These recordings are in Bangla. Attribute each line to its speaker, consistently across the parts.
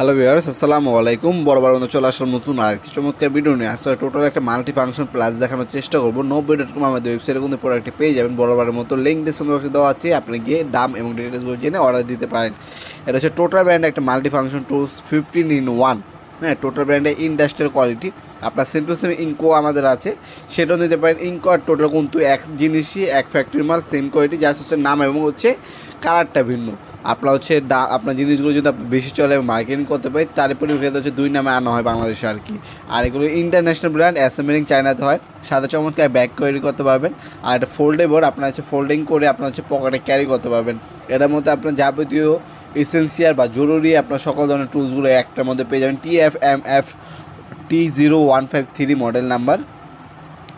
Speaker 1: হ্যালো ভিউয়ার্স আসসালামু আলাইকুম বরাবর মতো চলে আসলাম নতুন আরেকটি চমৎকার ভিডিও নিয়ে। আসলে টোটাল একটা মাল্টি ফাংশন প্লাস দেখানোর চেষ্টা করব। নব্বই ডট কম আমাদের ওয়েবসাইটে কিন্তু প্রোডাক্টটি পেয়ে যাবেন। বরাবরের মতো লিঙ্ক ডিসক্রিপশন বক্সে দেওয়া আছে। আপনি গিয়ে দাম এবং ডিটেলসগুলো জেনে অর্ডার দিতে পারেন। এটা হচ্ছে টোটাল ব্র্যান্ড একটা multi function tools fifteen in one হ্যাঁ টোটাল ব্র্যান্ডে ইন্ডাস্ট্রিয়াল কোয়ালিটি আপনার সেম টু সেম ইঙ্কো আমাদের আছে। সেটাও নিতে পারেন। ইঙ্কো আর টোটাল কিন্তু এক জিনিসই, এক ফ্যাক্টরি মাল সেম কোয়ালিটি জাস্ট হচ্ছে নাম এবং হচ্ছে কালারটা ভিন্ন। আপনার হচ্ছে দা আপনার জিনিসগুলো যদি বেশি চলে মার্কেটিং করতে পারি তার পরিপ্রেক্ষিতে হচ্ছে দুই নামে আনা হয় বাংলাদেশে আর কি। আর এগুলো ইন্টারন্যাশনাল ব্র্যান্ড অ্যাসেম্বলিং চায়নাতে হয়। সাদা চমৎকার ব্যাগ তৈরি করতে পারবেন। আর এটা ফোল্ডেবল আপনার হচ্ছে ফোল্ডিং করে আপনার হচ্ছে পকেটে ক্যারি করতে পারবেন। এটার মধ্যে আপনার যাবতীয় এসেন্সিয়াল বা জরুরি আপনার সকল ধরনের টুলসগুলো একটার মধ্যে পেয়ে যাবেন। T F M F T zero one five three model number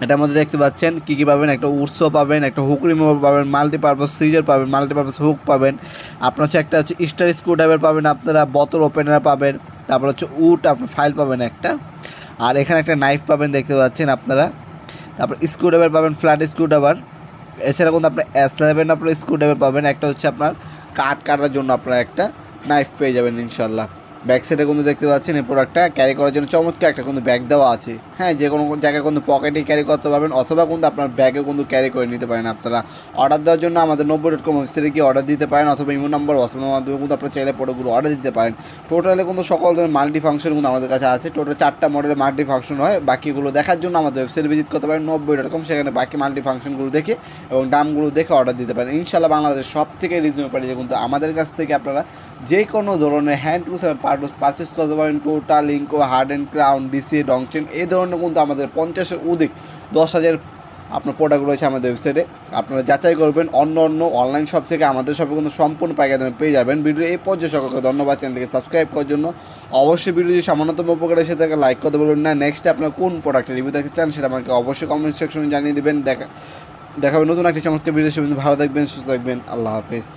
Speaker 1: এটার মধ্যে দেখতে পাচ্ছেন কী কী পাবেন? একটা উৎস পাবেন, একটা হুক রিমুভার পাবেন মাল্টিপারপাস সিজার পাবেন মাল্টিপারপাস হুক পাবেন। আপনার হচ্ছে একটা হচ্ছে স্টার স্ক্রুড্রাইভার পাবেন আপনারা বোতল ওপেনার পাবেন, তারপর হচ্ছে উট আপনার ফাইল পাবেন একটা। আর এখানে একটা নাইফ পাবেন, দেখতে পাচ্ছেন আপনারা। তারপর স্ক্রুড্রাইভার পাবেন ফ্ল্যাট স্ক্রুড্রাইভার এছাড়া কিন্তু আপনার এস সেভেন আপনার স্ক্রুড্রাইভার পাবেন, একটা হচ্ছে আপনার কাঠ কাটার জন্য আপনারা একটা নাইফ পেয়ে যাবেন ইনশাল্লাহ ব্যাক সাইডে কিন্তু দেখতে পাচ্ছেন এই প্রোডাক্টটা ক্যারি করার জন্য চমৎকার একটা কিন্তু ব্যাগ দেওয়া আছে। হ্যাঁ যে কোনো জায়গায় কিন্তু পকেটে ক্যারি করতে পারবেন অথবা কিন্তু আপনার ব্যাগে কিন্তু ক্যারি করে নিতে পারেন আপনারা। অর্ডার দেওয়ার জন্য আমাদের নব্বই ডট কম ওয়েবসাইটে গিয়ে অর্ডার দিতে পারেন অথবা ইমো নাম্বার হোয়াটসঅ্যাপের মাধ্যমে কিন্তু আপনার চাইলে প্রোডাক্টগুলো অর্ডার দিতে পারেন। টোটালে কিন্তু সকল ধরনের মাল্টি ফাংশন কিন্তু আমাদের কাছে আছে। টোটাল চারটা মডেলের মাল্টি ফাংশন হয়। বাকিগুলো দেখার জন্য আমাদের ওয়েবসাইটে ভিজিট করতে পারেন নব্বই ডট কম সেখানে বাকি মাল্টি ফাংশনগুলো দেখে এবং দামগুলো দেখে অর্ডার দিতে পারেন। ইনশাল্লাহ বাংলাদেশ সব থেকে রিজনেবল প্রাইসে কিন্তু আমাদের কাছ থেকে আপনারা যে কোনো ধরনের হ্যান্ড টুলস পার্টস পারচেস করতে পারেন total ইঙ্কো hard and crown, DC, Dongchen, এই ধরনের কিন্তু আমাদের পঞ্চাশের অধিক দশ হাজার আপনার প্রোডাক্ট রয়েছে আমাদের ওয়েবসাইটে আপনারা যাচাই করবেন, অন্য অন্য অনলাইন শপ থেকে আমাদের শপে কিন্তু সম্পূর্ণ পাইকারি দামে পেয়ে যাবেন। ভিডিও এই পর্যায়ে সকলকে ধন্যবাদ চ্যানেলকে সাবস্ক্রাইব করার জন্য। অবশ্যই ভিডিও যদি সামান্যতম উপকার এসে থাকে লাইক করতে বলবেন না। নেক্সট আপনার কোন প্রোডাক্টের রিভিউ দেখতে চান, সেটা আমাকে অবশ্যই কমেন্ট সেকশনে জানিয়ে দেবেন। দেখা, দেখাবে নতুন একটি চমৎকার ভিডিও ভালো থাকবেন, সুস্থ থাকবেন। আল্লাহ হাফেজ।